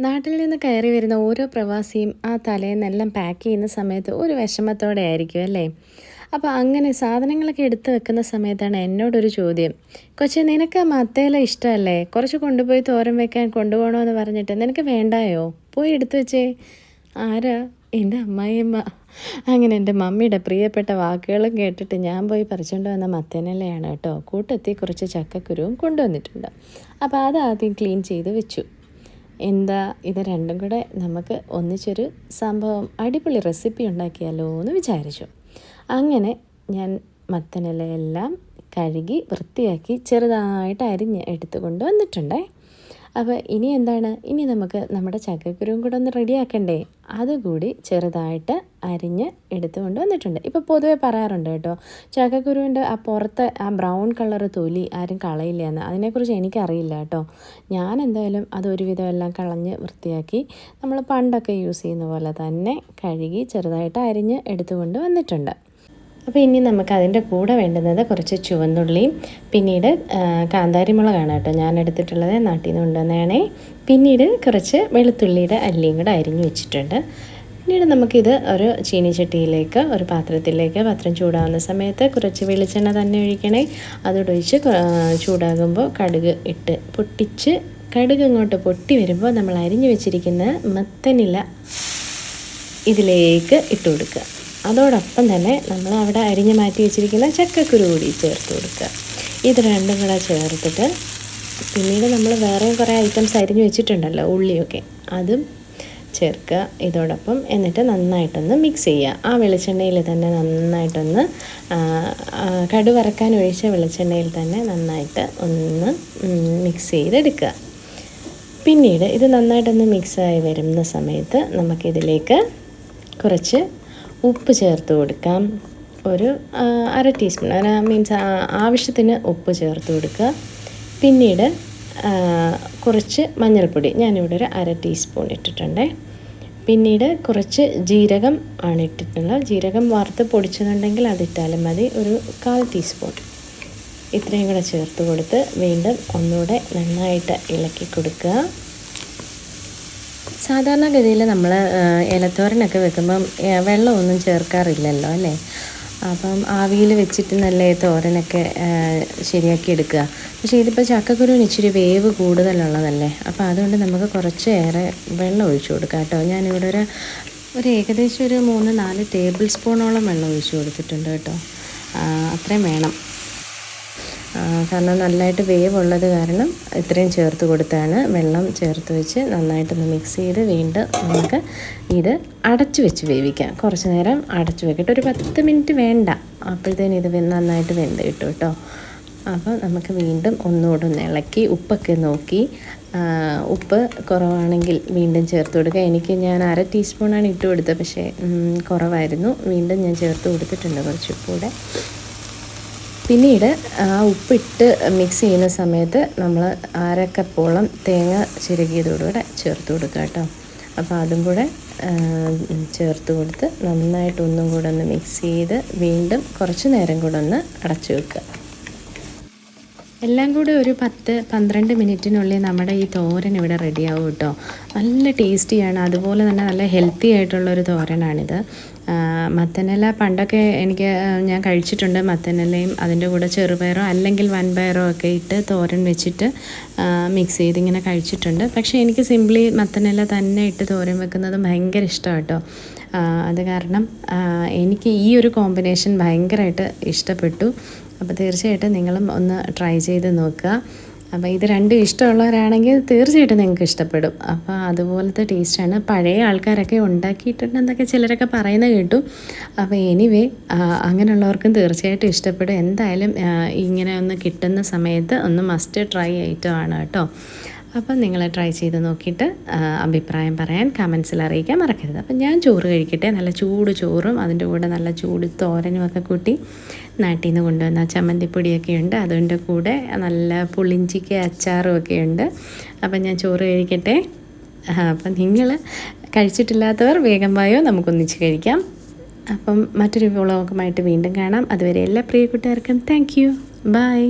നാട്ടിൽ നിന്ന് കയറി വരുന്ന ഓരോ പ്രവാസിയും ആ തലേന്നെല്ലാം പാക്ക് ചെയ്യുന്ന സമയത്ത് ഒരു വിഷമത്തോടെ ആയിരിക്കും അല്ലേ? അപ്പോൾ അങ്ങനെ സാധനങ്ങളൊക്കെ എടുത്ത് വെക്കുന്ന സമയത്താണ് എന്നോടൊരു ചോദ്യം. കൊച്ചേ നിനക്ക് മത്തേല ഇഷ്ടമല്ലേ? കുറച്ച് കൊണ്ടുപോയി തോരൻ വെക്കാൻ കൊണ്ടുപോകണമെന്ന് പറഞ്ഞിട്ട് നിനക്ക് വേണ്ടായോ? പോയി എടുത്തു വെച്ചേ. ആരാ? എന്റെ അമ്മായിയമ്മ. അങ്ങനെ എന്റെ മമ്മിയുടെ പ്രിയപ്പെട്ട വാക്കുകളും കേട്ടിട്ട് ഞാൻ പോയി പറിച്ചുകൊണ്ട് വന്ന മത്തനിലയാണ് കേട്ടോ. കൂട്ടെത്തി കുറച്ച് ചക്കക്കുരുവും കൊണ്ടുവന്നിട്ടുണ്ട്. അപ്പോൾ അത് ആദ്യം ക്ലീൻ ചെയ്ത് വെച്ചു. എന്താ ഇത് രണ്ടും കൂടെ നമുക്ക് ഒന്നിച്ചൊരു സംഭവം അടിപൊളി റെസിപ്പി ഉണ്ടാക്കിയാലോ എന്ന് വിചാരിച്ചു. അങ്ങനെ ഞാൻ മത്തനിലയെല്ലാം കഴുകി വൃത്തിയാക്കി ചെറുതായിട്ട് അരിഞ്ഞ് എടുത്തുകൊണ്ട് വന്നിട്ടുണ്ടേ. അപ്പോൾ ഇനി എന്താണ്? ഇനി നമുക്ക് നമ്മുടെ ചക്കക്കുരുവും കൂടെ ഒന്ന് റെഡിയാക്കണ്ടേ? അതുകൂടി ചെറുതായിട്ട് അരിഞ്ഞ് എടുത്തുകൊണ്ട് വന്നിട്ടുണ്ട്. ഇപ്പോൾ പൊതുവേ പറയാറുണ്ട് കേട്ടോ ചക്കക്കുരുവിന്റെ ആ പുറത്തെ ആ ബ്രൗൺ കളർ തൊലി ആരും കളയില്ല എന്ന്. അതിനെക്കുറിച്ച് എനിക്കറിയില്ല കേട്ടോ. ഞാൻ എന്തായാലും അത് ഒരുവിധം എല്ലാം കളഞ്ഞ് വൃത്തിയാക്കി നമ്മൾ പണ്ടൊക്കെ യൂസ് ചെയ്യുന്ന പോലെ തന്നെ കഴുകി ചെറുതായിട്ട് അരിഞ്ഞ് എടുത്തുകൊണ്ട് വന്നിട്ടുണ്ട്. അപ്പോൾ ഇനി നമുക്ക് അതിന്റെ കൂടെ വേണ്ടുന്നത് കുറച്ച് ചുവന്നുള്ളിയും പിന്നീട് കാന്താരി മുളകാണ് കേട്ടോ ഞാൻ എടുത്തിട്ടുള്ളത് നാട്ടിൽ നിന്ന് കൊണ്ടുവന്നതാണേ. പിന്നീട് കുറച്ച് വെളുത്തുള്ളിയുടെ അല്ലിയും കൂടെ അരിഞ്ഞു വെച്ചിട്ടുണ്ട്. പിന്നീട് നമുക്കിത് ഒരു ചീനിച്ചട്ടിയിലേക്ക് ഒരു പാത്രത്തിലേക്ക് പാത്രം ചൂടാവുന്ന സമയത്ത് കുറച്ച് വെളിച്ചെണ്ണ തന്നെ ഒഴിക്കണേ. അതോടൊഴിച്ച് ചൂടാകുമ്പോൾ കടുക് ഇട്ട് പൊട്ടിച്ച് കടുക് അങ്ങോട്ട് പൊട്ടി വരുമ്പോൾ നമ്മൾ അരിഞ്ഞു വെച്ചിരിക്കുന്ന മത്തനില ഇതിലേക്ക് ഇട്ട് കൊടുക്കുക. അതോടൊപ്പം തന്നെ നമ്മൾ അവിടെ അരിഞ്ഞ് മാറ്റി വെച്ചിരിക്കുന്ന ചക്കക്കുരു കൂടി ചേർത്ത് കൊടുക്കുക. ഇത് രണ്ടും കൂടെ ചേർത്തിട്ട് പിന്നീട് നമ്മൾ വേറെയും കുറേ ഐറ്റംസ് അരിഞ്ഞ് വെച്ചിട്ടുണ്ടല്ലോ ഉള്ളിയൊക്കെ. അതും ചേർക്കുക. ഇതോടൊപ്പം എന്നിട്ട് നന്നായിട്ടൊന്ന് മിക്സ് ചെയ്യുക. ആ വെളിച്ചെണ്ണയിൽ തന്നെ നന്നായിട്ടൊന്ന് കടുവറക്കാൻ ഒഴിച്ച വെളിച്ചെണ്ണയിൽ തന്നെ നന്നായിട്ട് ഒന്ന് മിക്സ് ചെയ്തെടുക്കുക. പിന്നീട് ഇത് നന്നായിട്ടൊന്ന് മിക്സായി വരുന്ന സമയത്ത് നമുക്കിതിലേക്ക് കുറച്ച് ഉപ്പ് ചേർത്ത് കൊടുക്കാം. ഒരു അര ടീസ്പൂൺ. അര മീൻസ് ആവശ്യത്തിന് ഉപ്പ് ചേർത്ത് കൊടുക്കുക. പിന്നീട് കുറച്ച് മഞ്ഞൾപ്പൊടി. ഞാനിവിടെ ഒരു അര ടീസ്പൂൺ ഇട്ടിട്ടുണ്ട്. പിന്നീട് കുറച്ച് ജീരകം ആണ് ഇട്ടിട്ടുള്ളത്. ജീരകം വറുത്ത് പൊടിച്ചതുണ്ടെങ്കിൽ അതിട്ടാലും മതി. ഒരു കാൽ ടീസ്പൂൺ. ഇത്രയും കൂടെ ചേർത്ത് കൊടുത്ത് വീണ്ടും ഒന്നുകൂടെ നന്നായിട്ട് ഇളക്കി കൊടുക്കുക. സാധാരണഗതിയിൽ നമ്മൾ ഇലത്തോരനൊക്കെ വെക്കുമ്പം വെള്ളമൊന്നും ചേർക്കാറില്ലല്ലോ അല്ലേ? അപ്പം ആവിയിൽ വെച്ചിട്ട് നല്ല തോരനൊക്കെ ശരിയാക്കി എടുക്കുക പക്ഷേ ഇതിപ്പോൾ ചക്കക്കുരുവിന് ഇച്ചിരി വേവ് കൂടുതലുള്ളതല്ലേ? അപ്പോൾ അതുകൊണ്ട് നമുക്ക് കുറച്ചേറെ വെള്ളം ഒഴിച്ചു കൊടുക്കാം കേട്ടോ. ഞാനിവിടെ ഒരു ഒരു ഏകദേശം ഒരു മൂന്ന് നാല് ടേബിൾ സ്പൂണോളം വെള്ളം ഒഴിച്ചു കൊടുത്തിട്ടുണ്ട് കേട്ടോ. അത്രയും വേണം. കാരണം നല്ലതായിട്ട് വേവ് ഉള്ളത് കാരണം ഇത്രയും ചേർത്ത് കൊടുത്താണ് വെള്ളം ചേർത്ത് വെച്ച് നന്നായിട്ടൊന്ന് മിക്സ് ചെയ്ത് വീണ്ടും നമുക്ക് ഇത് അടച്ചു വെച്ച് വേവിക്കാം. കുറച്ച് നേരം അടച്ചു വെക്കട്ടെ. ഒരു പത്ത് മിനിറ്റ് വേണ്ട. അപ്പോഴത്തേന് ഇത് നന്നായിട്ട് വെന്ത് കിട്ടും കേട്ടോ. അപ്പോൾ നമുക്ക് വീണ്ടും ഒന്നുകൂടെ ഒന്ന് ഇളക്കി ഉപ്പൊക്കെ നോക്കി. ഉപ്പ് കുറവാണെങ്കിൽ വീണ്ടും ചേർത്ത് കൊടുക്കുക എനിക്ക് ഞാൻ അര ടീസ്പൂണാണ് ഇട്ട് കൊടുത്തത്. പക്ഷേ കുറവായിരുന്നു. വീണ്ടും ഞാൻ ചേർത്ത് കൊടുത്തിട്ടുണ്ട് കുറച്ച് ഉപ്പൂടെ പിന്നീട് ആ ഉപ്പിട്ട് മിക്സ് ചെയ്യുന്ന സമയത്ത് നമ്മൾ അരക്കപ്പോളം തേങ്ങ ചിരകിയതോടുകൂടെ ചേർത്ത് കൊടുക്കുക കേട്ടോ. അപ്പോൾ അതും കൂടെ ചേർത്ത് കൊടുത്ത് നന്നായിട്ട് ഒന്നും കൂടെ ഒന്ന് മിക്സ് ചെയ്ത് വീണ്ടും കുറച്ച് നേരം കൂടെ ഒന്ന് അടച്ചു വെക്കുക. എല്ലാം കൂടി ഒരു പത്ത് പന്ത്രണ്ട് മിനിറ്റിനുള്ളിൽ നമ്മുടെ ഈ തോരൻ ഇവിടെ റെഡിയാവും കേട്ടോ. നല്ല ടേസ്റ്റിയാണ് അതുപോലെ തന്നെ നല്ല ഹെൽത്തി ആയിട്ടുള്ളൊരു തോരനാണിത്. മത്തനില പണ്ടൊക്കെ എനിക്ക് ഞാൻ കഴിച്ചിട്ടുണ്ട് മത്തനിലയും അതിന്റെ കൂടെ ചെറുപയറോ അല്ലെങ്കിൽ വൻപയറോ ഒക്കെ ഇട്ട് തോരൻ വെച്ചിട്ട് മിക്സ് ചെയ്ത് ഇങ്ങനെ കഴിച്ചിട്ടുണ്ട്. പക്ഷേ എനിക്ക് സിംപ്ലി മത്തനില തന്നെ ഇട്ട് തോരൻ വെക്കുന്നത് ഭയങ്കര ഇഷ്ടമാണ് കേട്ടോ അത് കാരണം എനിക്ക് ഈ ഒരു കോമ്പിനേഷൻ ഭയങ്കരമായിട്ട് ഇഷ്ടപ്പെട്ടു. അപ്പോൾ തീർച്ചയായിട്ടും നിങ്ങളും ഒന്ന് ട്രൈ ചെയ്ത് നോക്കുക. അപ്പോൾ ഇത് രണ്ടും ഇഷ്ടമുള്ളവരാണെങ്കിൽ തീർച്ചയായിട്ടും നിങ്ങൾക്ക് ഇഷ്ടപ്പെടും. അപ്പോൾ അതുപോലത്തെ ടേസ്റ്റാണ് പഴയ ആൾക്കാരൊക്കെ ഉണ്ടാക്കിയിട്ടുണ്ടെന്നൊക്കെ ചിലരൊക്കെ പറയുന്നത് കേട്ടു. അപ്പോൾ എനിവേ അങ്ങനെയുള്ളവർക്കും തീർച്ചയായിട്ടും ഇഷ്ടപ്പെടും. എന്തായാലും ഇങ്ങനെ ഒന്ന് കിട്ടുന്ന സമയത്ത് ഒന്ന് മസ്റ്റ് ട്രൈ ഐറ്റമാണ് കേട്ടോ. അപ്പം നിങ്ങൾ ട്രൈ ചെയ്ത് നോക്കിയിട്ട് അഭിപ്രായം പറയാൻ കമൻസിൽ അറിയിക്കാൻ മറക്കരുത്. അപ്പം ഞാൻ ചോറ് കഴിക്കട്ടെ. നല്ല ചൂട് ചോറും അതിന്റെ കൂടെ നല്ല ചൂട് തോരനും ഒക്കെ കൂട്ടി നാട്ടിൽ നിന്ന് കൊണ്ടുവന്ന ചമ്മന്തിപ്പൊടിയൊക്കെ ഉണ്ട്. അതിന്റെ കൂടെ നല്ല പുളിഞ്ചിക്ക് അച്ചാറും ഒക്കെ ഉണ്ട്. അപ്പം ഞാൻ ചോറ് കഴിക്കട്ടെ. അപ്പം നിങ്ങൾ കഴിച്ചിട്ടില്ലാത്തവർ വേഗം വായോ നമുക്കൊന്നിച്ച് കഴിക്കാം. അപ്പം മറ്റൊരു വ്ളോഗുമായിട്ട് വീണ്ടും കാണാം. അതുവരെ എല്ലാ പ്രിയ കൂട്ടുകാർക്കും താങ്ക് യു ബൈ